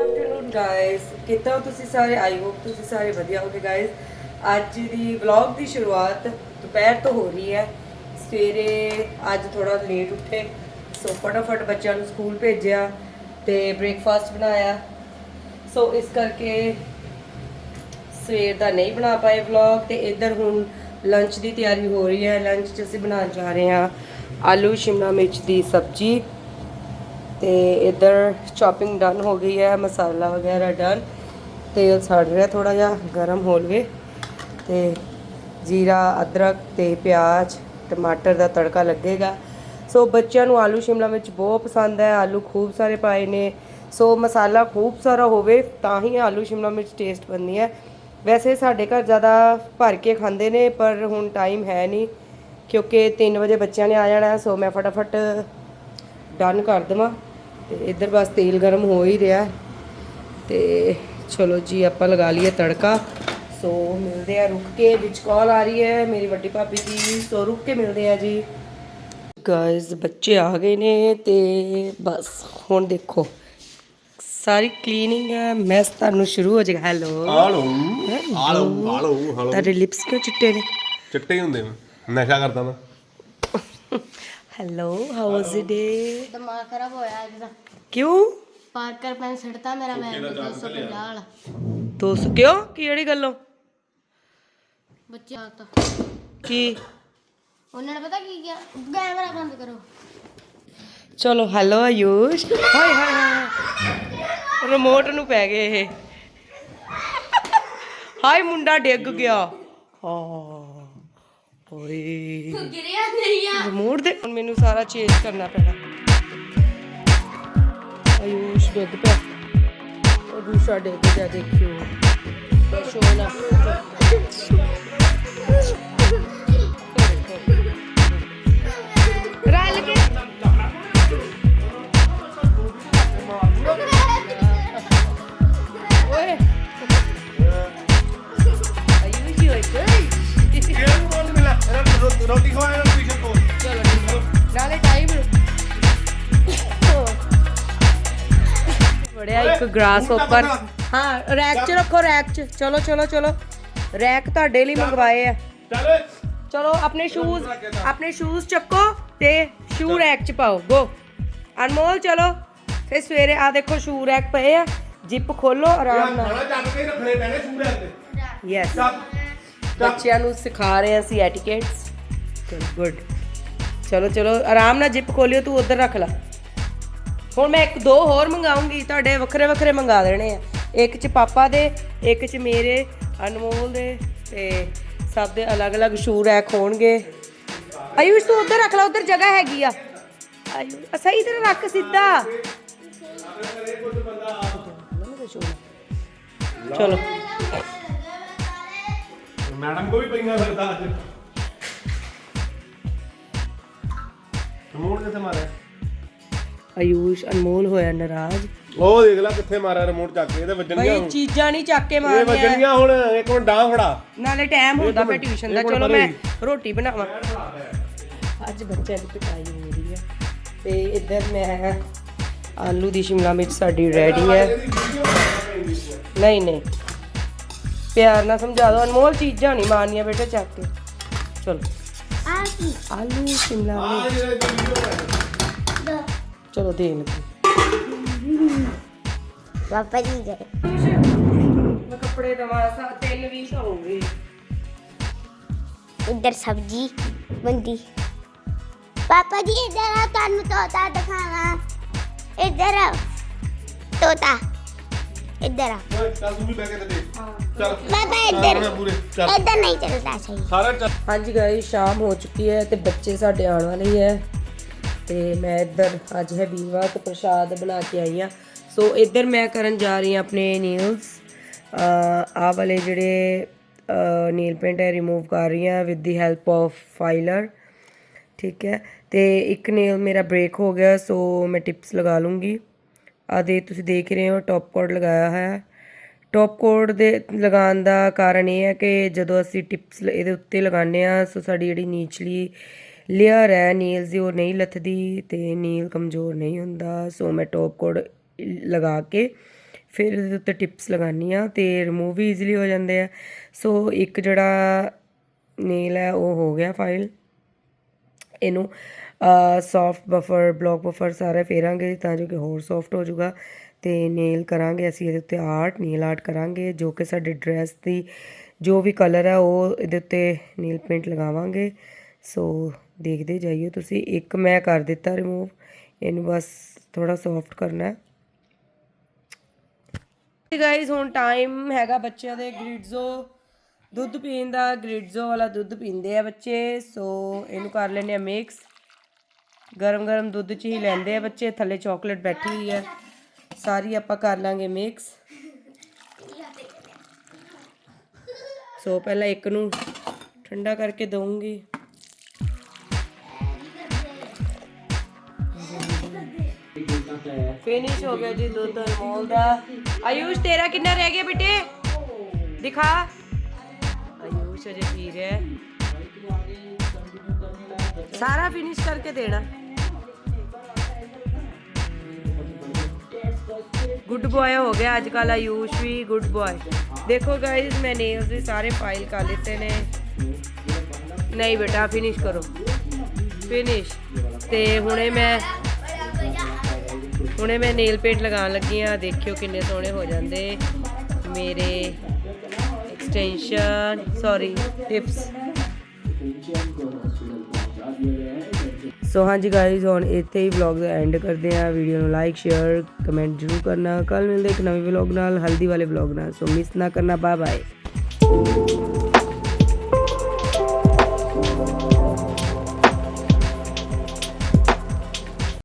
Afternoon guys ਕਿੱਦਾਂ ਤੁਸੀਂ ਸਾਰੇ? ਆਈ ਹੋਪ ਤੁਸੀਂ ਸਾਰੇ ਵਧੀਆ ਹੋਗੇ ਗਾਇਸ ਅੱਜ ਦੀ ਵਲੌਗ ਦੀ ਸ਼ੁਰੂਆਤ ਦੁਪਹਿਰ ਤੋਂ ਹੋ ਰਹੀ ਹੈ। ਸਵੇਰੇ ਅੱਜ ਥੋੜਾ ਲੇਟ ਉੱਠੇ ਸੋ ਫਟਾਫਟ ਬੱਚਿਆਂ ਨੂੰ ਸਕੂਲ ਭੇਜਿਆ ਤੇ ਬ੍ਰੇਕਫਾਸਟ ਬਣਾਇਆ। ਸੋ ਇਸ ਕਰਕੇ ਸਵੇਰ ਦਾ ਨਹੀਂ ਬਣਾ ਪਾਏ ਵਲੌਗ ਤੇ ਇੱਧਰ ਹੁਣ ਲੰਚ ਦੀ ਤਿਆਰੀ ਹੋ ਰਹੀ ਹੈ। ਲੰਚ 'ਚ ਅਸੀਂ ਬਣਾਉਣ ਜਾ ਰਹੇ ਹਾਂ। ਆਲੂ, ਸ਼ਿਮਲਾ ਮਿਰਚ ਦੀ ਸਬਜ਼ੀ ਤੇ ਇੱਧਰ ਚੌਪਿੰਗ ਡਨ ਹੋ ਗਈ ਹੈ, ਮਸਾਲਾ ਵਗੈਰਾ ਡਨ ਤੇਲ ਸੜ ਰਿਹਾ ਥੋੜਾ ਜਿਹਾ, ਗਰਮ ਹੋ ਲਵੇ ਤੇ ਜੀਰਾ, ਅਦਰਕ ਤੇ ਪਿਆਜ਼, ਟਮਾਟਰ ਦਾ ਤੜਕਾ ਲੱਗੇਗਾ। ਸੋ ਬੱਚਿਆਂ ਨੂੰ ਆਲੂ, ਸ਼ਿਮਲਾ ਮਿਰਚ ਬਹੁਤ ਪਸੰਦ ਹੈ, ਆਲੂ ਖੂਬ ਸਾਰੇ ਪਾਏ ਨੇ। ਸੋ ਮਸਾਲਾ ਖੂਬ ਸਾਰਾ ਹੋਵੇ ਤਾਂ ਹੀ ਆਲੂ, ਸ਼ਿਮਲਾ ਮਿਰਚ ਟੇਸਟ ਬਣਦੀ ਹੈ। ਵੈਸੇ ਸਾਡੇ ਘਰ ਜ਼ਿਆਦਾ ਭਰ ਕੇ ਖਾਂਦੇ ਨੇ, ਪਰ ਹੁਣ ਟਾਈਮ ਹੈ ਨਹੀਂ। ਕਿਉਂਕਿ 3 ਵਜੇ ਬੱਚਿਆਂ ਨੇ ਆ ਜਾਣਾ ਸੋ ਮੈਂ ਫਟਾਫਟ ਡਨ ਕਰ ਦੇਵਾਂ। ਤੇ ਇੱਧਰ ਬਸ ਤੇਲ ਗਰਮ ਹੋ ਹੀ ਰਿਹਾ। ਤੇ ਚਲੋ ਜੀ ਆਪਾਂ ਲਗਾ ਲਈਏ ਤੜਕਾ। ਸੋ ਮਿਲਦੇ ਆ ਰੁਕ ਕੇ ਵਿੱਚ ਕਾਲ ਆ ਰਹੀ ਹੈ ਮੇਰੀ ਵੱਡੀ ਭਾਬੀ ਦੀ। ਸੋ ਰੁਕ ਕੇ ਮਿਲਦੇ ਆ ਜੀ। ਗਾਇਸ ਬੱਚੇ ਆ ਗਏ ਨੇ ਤੇ ਬਸ ਹੁਣ ਦੇਖੋ। ਸਾਰੀ ਕਲੀਨਿੰਗ ਹੈ ਮੈਸ ਤੁਹਾਨੂੰ ਸ਼ੁਰੂ ਹੋ ਜਾਏਗਾ। ਹੈਲੋ ਹਾਲੋ ਹਾਲੋ ਹਾਲੋ ਤੁਹਾਡੇ ਲਿਪਸ ਕਿਉਂ ਚਿੱਟੇ ਨੇ? ਚਿੱਟੇ ਹੀ ਹੁੰਦੇ ਮੈਂ ਨਸ਼ਾ ਕਰਦਾ ਮੈਂ। Hello how was it day ਦਿਮਾਗ ਖਰਾਬ ਹੋਇਆ ਅੱਜ ਦਾ। ਕਿਉਂ? ਪਾਰਕਰ ਪੈਨ ਛੱਡਤਾ ਮੇਰਾ ਮੈਂ 250 ਵਾਲਾ। ਦੋਸਤ ਕਿਉਂ? ਕਿਹੜੀ ਗੱਲੋਂ ਬੱਚੇ ਆ ਤਾਂ। ਕੀ? ਉਹਨਾਂ ਨੇ ਪਤਾ ਕੀ ਕੀਤਾ ਕੈਮਰਾ ਬੰਦ ਕਰੋ। ਚਲੋ ਹੈਲੋ ਆਯੂਸ਼। ਹਾਏ ਹਾਏ ਹਾਏ ਰਿਮੋਟ ਨੂੰ ਪੈ ਗਏ ਇਹ। ਹਾਏ ਮੁੰਡਾ ਡਿੱਗ ਗਿਆ। ਹਾਂ। ਓਏ। ਗਿਰਿਆ ਨਹੀਂ ਆ। ਰਿਮੋਟ ਦੇ ਹੁਣ ਮੈਨੂੰ ਸਾਰਾ ਚੇਂਜ ਕਰਨਾ ਪੈਣਾ। ਆਯੂਸ਼ ਡਿੱਗ ਪਿਆ। ਉਹ ਦੂਸਰਾ ਡਿੱਗ ਗਿਆ ਦੇਖਿਓ। ਸ਼ੋਨਾ ਗ੍ਰਾਸ ਉੱਪਰ। ਹਾਂ ਰੈਕ 'ਚ ਰੱਖੋ ਰੈਕ 'ਚ। ਚਲੋ ਚਲੋ ਚਲੋ। ਰੈਕ ਤੁਹਾਡੇ ਲਈ ਮੰਗਵਾਏ ਆ। ਚੱਲ। ਚਲੋ ਆਪਣੇ ਸ਼ੂਜ਼ ਆਪਣੇ ਸ਼ੂਜ਼ ਚੱਕੋ ਤੇ ਸ਼ੂ ਰੈਕ 'ਚ ਪਾਓ। ਗੋ ਅਨਮੋਲ ਚਲੋ। ਫਿਰ ਸਵੇਰੇ ਆ ਦੇਖੋ ਸ਼ੂ ਰੈਕ ਪਏ ਆ। ਜਿਪ ਖੋਲੋ ਆਰਾਮ ਨਾਲ। ਖਾਣਾ ਚੱਕ ਕੇ ਰੱਖਣੇ ਪੈਣੇ ਸੂਰਿਆ ਤੇ। ਯੈਸ ਬੱਚਿਆਂ ਨੂੰ ਸਿਖਾ ਰਹੇ ਅਸੀਂ ਐਟੀਕੇਟਸ ਗੁੱਡ ਚਲੋ ਚਲੋ। ਆਰਾਮ ਨਾਲ ਜਿਪ ਖੋਲਿਓ ਤੂੰ ਉਧਰ ਰੱਖ ਲੈ। ਹੁਣ ਮੈਂ ਇੱਕ ਦੋ ਹੋਰ ਮੰਗਾਉਂਗੀ, ਤੁਹਾਡੇ ਵੱਖਰੇ ਵੱਖਰੇ ਮੰਗਾ ਦੇਣੇ ਆ। ਇੱਕ ਚ ਪਾਪਾ ਦੇ, ਇੱਕ ਚ ਮੇਰੇ, ਅਨਮੋਲ ਦੇ ਤੇ ਸਭ ਦੇ ਅਲੱਗ-ਅਲੱਗ ਸ਼ੂ ਰੈਕ ਹੋਣਗੇ ਆਯੂਸ਼, ਤੂੰ ਉਧਰ ਰੱਖ ਲੈ, ਉਧਰ ਜਗ੍ਹਾ ਹੈਗੀ ਆ। ਆਯੂਸ਼, ਸਹੀ ਤਰ੍ਹਾਂ ਰੱਖ ਸਿੱਧਾ। ਚਲੋ। ਮੈਡਮ ਕੋ ਵੀ ਪਈਆਂ ਸਕਦਾ ਅੱਜ। ਕਿੱਥੇ ਮਾਰਿਆ ਆਯੂਸ਼ ਅਨਮੋਲ ਹੋਇਆ ਨਾਰਾਜ਼। ਉਹ ਦੇਖ ਲੈ ਕਿੱਥੇ ਮਾਰਿਆ ਰਿਮੋਟ ਚੱਕ ਕੇ ਇਹਦੇ ਵੱਜਣਗੀਆਂ ਬਈ ਹੁਣ। ਚੀਜ਼ਾਂ ਨਹੀਂ ਚੱਕ ਕੇ ਇਹ ਮਾਰਨੀਆਂ। ਵੱਜਣਗੀਆਂ ਹੁਣ ਇੱਕ ਮਿੰਟ ਡਾਂ ਫੜਾ। ਨਾਲੇ ਟਾਈਮ ਹੁੰਦਾ ਪਿਆ ਟਿਊਸ਼ਨ ਦਾ। ਚਲੋ ਮੈਂ ਰੋਟੀ ਬਣਾਵਾਂ। ਅੱਜ ਬੱਚਿਆਂ ਦੀ ਪਿਟਾਈ ਹੋ ਰਹੀ ਹੈ ਤੇ ਇੱਧਰ ਮੈਂ ਆਲੂ ਦੀ ਸ਼ਿਮਲਾ ਮਿਰਚ ਸਾਡੀ ਰੈਡੀ ਹੈ। ਨਹੀਂ ਨਹੀਂ। ਪਿਆਰ ਨਾਲ ਸਮਝਾ ਦਿਓ। ਅਨਮੋਲ ਚੀਜ਼ਾਂ ਨਹੀਂ ਮਾਰਨੀਆਂ ਬੇਟਾ ਚੱਕ ਕੇ। ਚਲੋ। ਆ ਕੀ? ਆਲੂ ਸ਼ਿਮਲਾ ਮਿਰਚ। ਚਲੋ ਦੇ ਲੱਗੀ ਪਾਪਾ ਜੀ ਗਏ ਮੈਂ ਕੱਪੜੇ ਦਵਾ ਸਾ ਤਿੰਨ ਵੀ ਇੱਧਰ ਸਬਜੀ ਬੰਦੀ ਪਾਪਾ ਜੀ ਇੱਧਰ ਆ ਤੁਹਾਨੂੰ ਤੋਤਾ ਦਿਖਾਵਾਂ। ਇੱਧਰ ਆ। ਤੋਤਾ ਇੱਧਰ ਆ। ਚੱਲ ਤੂੰ ਵੀ ਬਹਿ ਕੇ ਤੇ ਦੇਖ। ਚੱਲ। ਪਾਪਾ ਇੱਧਰ। ਮੈਂ ਪੂਰੇ ਚੱਲ। ਇੱਧਰ ਨਹੀਂ ਚੱਲਦਾ ਸਹੀ। ਸਾਰਾ ਚੱਲ। ਹਾਂਜੀ ਗਾਇਸ ਸ਼ਾਮ ਹੋ ਚੁੱਕੀ ਹੈ ਤੇ ਬੱਚੇ ਸਾਡੇ ਆਉਣ ਵਾਲੇ ਹੀ ਹੈ। ਤੇ ਮੈਂ ਇੱਧਰ ਅੱਜ ਹੈ ਵੀਰਵਾਰ ਤੇ ਪ੍ਰਸ਼ਾਦ ਬਣਾ ਕੇ ਆਈ ਆ ਸੋ ਇੱਧਰ ਮੈਂ ਕਰਨ ਜਾ ਰਹੀ ਹਾਂ ਆਪਣੇ ਨੇਲਸ ਆਹ ਵਾਲੇ ਜਿਹੜੇ ਨੇਲ ਪੇਂਟ ਹੈ ਰਿਮੂਵ ਕਰ ਰਹੀ ਹਾਂ with the help of filer ਠੀਕ ਹੈ? ਤੇ ਇੱਕ ਨੇਲ ਮੇਰਾ ਬ੍ਰੇਕ ਹੋ ਗਿਆ ਸੋ ਮੈਂ ਟਿਪਸ ਲਗਾ ਲੂੰਗੀ। ਆ ਦੇ ਤੁਸੀਂ ਦੇਖ ਰਹੇ ਹੋ ਟੌਪ ਕੋਡ ਲਗਾਇਆ ਹੈ ਟੌਪ ਕੋਡ ਦੇ ਲਗਾਉਣ ਦਾ ਕਾਰਨ ਇਹ ਹੈ ਕਿ ਜਦੋਂ ਅਸੀਂ ਟਿਪਸ ਇਹਦੇ ਉੱਤੇ ਲਗਾਉਂਦੇ ਆ ਸੋ ਸਾਡੀ ਜਿਹੜੀ ਨੀਚਲੀ ਲੇਅਰ ਹੈ ਨੀਲਸ ਦੀ ਉਹ ਨਹੀਂ ਲੱਥਦੀ ਤੇ ਨੀਲ ਕਮਜ਼ੋਰ ਨਹੀਂ ਹੁੰਦਾ ਸੋ ਮੈਂ ਟੌਪ ਕੋਡ ਲਗਾ ਕੇ ਫਿਰ ਇਹਦੇ ਉੱਤੇ ਟਿਪਸ ਲਗਾਨੀ ਆ ਤੇ ਰਿਮੂਵ ਵੀ ਈਜ਼ੀਲੀ ਹੋ ਜਾਂਦੇ ਆ। ਸੋ ਇੱਕ ਜਿਹੜਾ ਨੀਲ ਹੈ, ਉਹ ਹੋ ਗਿਆ ਫਾਈਲ ਇਹਨੂੰ ਸੌਫਟ ਬਫਰ ਬਲੌਕ ਬਫਰ ਸਾਰਾ ਫੇਰਾਂਗੇ ਤਾਂ ਜੋ ਕਿ ਹੋਰ ਸੌਫਟ ਹੋ ਜਾਊਗਾ। ਤੇ ਨੇਲ ਕਰਾਂਗੇ ਅਸੀਂ ਇਹਦੇ ਉੱਤੇ ਆਰਟ ਨੀਲ ਆਰਟ ਕਰਾਂਗੇ, ਜੋ ਕਿ ਸਾਡੇ ਡਰੈਸ ਦੀ ਜੋ ਵੀ ਕਲਰ ਹੈ, ਉਹ ਇਹਦੇ ਉੱਤੇ ਨੀਲ ਪੇਂਟ ਲਗਾਵਾਂਗੇ। ਸੋ ਦੇਖਦੇ ਜਾਈਏ ਤੁਸੀਂ ਇੱਕ ਮੈਂ ਕਰ ਦਿੱਤਾ ਰਿਮੂਵ ਇਹਨੂੰ ਬਸ ਥੋੜਾ ਸੌਫਟ ਕਰਨਾ ਹੈ। ਗਾਇਜ਼ ਹੁਣ ਟਾਈਮ ਹੈਗਾ ਬੱਚਿਆਂ ਦੇ ਗ੍ਰਿਡਜ਼ੋ ਦੁੱਧ ਪੀਣ ਦਾ ਗ੍ਰਿਡਜ਼ੋ ਵਾਲਾ ਦੁੱਧ ਪੀਂਦੇ ਆ ਬੱਚੇ। ਸੋ ਇਹਨੂੰ ਕਰ ਲੈਨੇ ਆ ਮਿਕਸ ਗਰਮ ਗਰਮ ਦੁੱਧ ਚ ਹੀ ਲੈਂਦੇ ਆ ਬੱਚੇ। ਥੱਲੇ ਚਾਕਲੇਟ ਬੈਠੀ ਹੋਈ ਹੈ। ਸਾਰੀ ਆਪਾਂ ਕਰ ਲਾਂਗੇ ਮਿਕਸ ਸੋ ਪਹਿਲਾਂ ਇੱਕ ਨੂੰ ਠੰਡਾ ਕਰਕੇ ਦਊਂਗੀ। ਫਿਨਿਸ਼ ਹੋ ਗਿਆ ਜੀ ਦੁੱਧ ਅਨਮੋਲ ਦਾ ਆਯੂਸ਼ ਤੇਰਾ ਕਿੰਨਾ ਰਹਿ ਗਿਆ ਬੇਟੇ ਦਿਖਾ ਆਯੂਸ਼ ਅਜੇ ਪੀ ਰਿਹਾ ਹੈ ਸਾਰਾ ਫਿਨਿਸ਼ ਕਰਕੇ ਦੇਣਾ ਗੁੱਡ ਬॉय ਹੋ ਗਿਆ ਅੱਜ ਕੱਲ ਆਯੂਸ਼ ਵੀ ਗੁੱਡ ਬॉय ਦੇਖੋ ਗਾਇਸ ਮੈਂ ਨੇਲਸ ਵੀ ਸਾਰੇ ਫਾਈਲ ਕਰ ਲਿੱਤੇ ਨੇ ਨਹੀਂ ਬੇਟਾ ਫਿਨਿਸ਼ ਕਰੋ ਫਿਨਿਸ਼ ਤੇ ਹੁਣੇ ਮੈਂ ਹੁਣੇ ਮੈਂ ਨੇਲ ਪੇਂਟ ਲਗਾਉਣ ਲੱਗੀ ਆ ਦੇਖਿਓ ਕਿੰਨੇ ਸੋਹਣੇ ਹੋ ਜਾਂਦੇ। ਮੇਰੇ ਐਕਸਟੈਂਸ਼ਨ ਸੌਰੀ ਟਿਪਸ ਸੋ ਹਾਂਜੀ ਗਾਇਜ਼ ਹੁਣ ਇੱਥੇ ਹੀ ਵਲੌਗ ਦਾ ਐਂਡ ਕਰਦੇ ਆ ਵੀਡੀਓ ਨੂੰ ਲਾਈਕ ਸ਼ੇਅਰ ਕਮੈਂਟ ਜ਼ਰੂਰ ਕਰਨਾ। ਕੱਲ ਮਿਲਦੇ ਇੱਕ ਨਵੇਂ ਵਲੌਗ ਨਾਲ, ਹਲਦੀ ਵਾਲੇ ਵਲੌਗ ਨਾਲ। ਸੋ ਮਿਸ ਨਾ ਕਰਨਾ। Bye bye